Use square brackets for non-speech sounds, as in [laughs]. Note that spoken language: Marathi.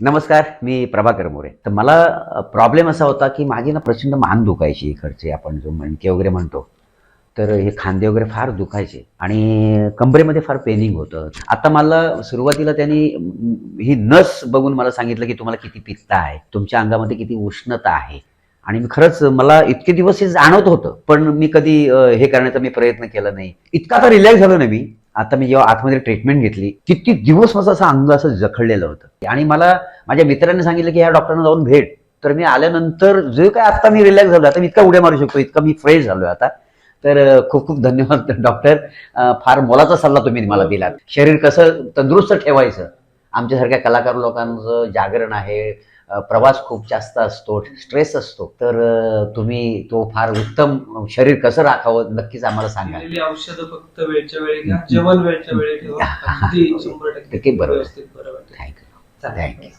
नमस्कार मी प्रभाकर मोरे. तर मला प्रॉब्लेम असा होता की माझी ना प्रचंड मान दुखायची इकडचे आपण जो मणके वगैरे म्हणतो. तर हे खांदे वगैरे फार दुखायचे आणि कंबरेमध्ये फार पेनिंग होतं. आता मला सुरुवातीला त्यांनी ही नस बघून मला सांगितलं की तुम्हाला किती पित्त आहे तुमच्या अंगामध्ये किती उष्णता आहे. आणि मी खरंच मला इतके दिवस हे जाणवत होतं पण मी कधी हे करण्याचा मी प्रयत्न केला नाही. इतका तर रिलॅक्स झालो ना मी आता मी जेव्हा आतमध्ये ट्रीटमेंट घेतली किती दिवस माझं असं अंग असं जखडलेलं होतं. आणि मला माझ्या मित्रांनी सांगितलं की ह्या डॉक्टरांना जाऊन भेट. तर मी आल्यानंतर जे काय आता मी रिलॅक्स झालो आता मी इतका उड्या मारू शकतो इतका मी फ्रेश झालो आता. तर खूप खूप धन्यवाद डॉक्टर फार मोलाचा सल्ला तुम्ही मला दिलात. शरीर कसं तंदुरुस्त ठेवायचं आमच्यासारख्या कलाकार लोकांचं जागरण आहे प्रवास खूप जास्त असतो स्ट्रेस असतो. तर तुम्ही तो फार उत्तम शरीर कसं राखावं नक्कीच आम्हाला सांगा. औषधं फक्त वेळच्या वेळी घ्या जेवण वेळच्या वेळी ठेवा. [laughs] बरोबर. थँक्यू. थँक्यू